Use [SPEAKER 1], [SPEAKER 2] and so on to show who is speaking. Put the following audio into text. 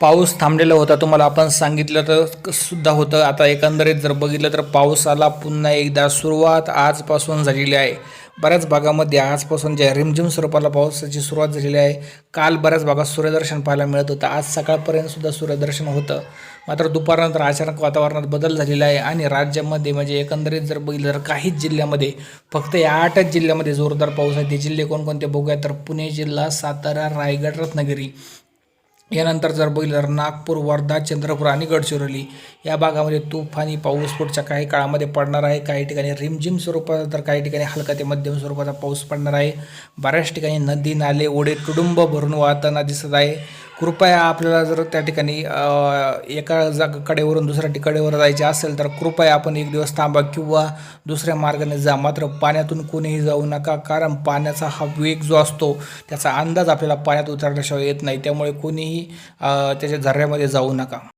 [SPEAKER 1] पाऊस थांबलेला होता तुम्हाला आपण सांगितलं तर क- सुद्धा होतं. आता एकंदरीत जर बघितलं तर पावसाला पुन्हा एकदा सुरुवात आजपासून झालेली आहे. बऱ्याच भागामध्ये आजपासून ज्या रिमझिम स्वरूपाला पावसाची सुरुवात झालेली आहे. काल बऱ्याच भागात सूर्यदर्शन पाहायला मिळत होतं. आज सकाळपर्यंत सुद्धा सूर्यदर्शन होतं. मात्र दुपारनंतर अचानक वातावरणात बदल झालेला आहे आणि राज्यामध्ये म्हणजे एकंदरीत जर बघितलं तर काहीच जिल्ह्यामध्ये फक्त या आठच जिल्ह्यामध्ये जोरदार पाऊस आहे. ते जिल्हे कोणकोणते बघूया तर पुणे जिल्हा सातारा रायगड रत्नागिरी. यानंतर जर बघितलं तर नागपूर वर्धा चंद्रपूर आणि गडचिरोली या भागामध्ये तुफानी पाऊस पुढच्या काही काळामध्ये पडणार आहे. काही ठिकाणी रिमझिम स्वरूपाचा तर काही ठिकाणी हलका ते मध्यम स्वरूपाचा पाऊस पडणार आहे. बऱ्याच ठिकाणी नदी नाले ओढे तुडुंब भरून वाहताना दिसत आहे. कृपया आपल्याला जर त्या ठिकाणी एका जागा कडेवरून दुसऱ्या ठिकाणीवर जायचे असेल तर कृपया आपण एक दिवस थांबा किंवा दुसऱ्या मार्गाने जा. मात्र पाण्यातून कोणीही जाऊ नका कारण पाण्याचा हा वेग जो असतो त्याचा अंदाज आपल्याला पाण्यात उतरल्याशिवाय येत नाही. त्यामुळे कोणीही त्याच्या झऱ्यामध्ये जाऊ नका.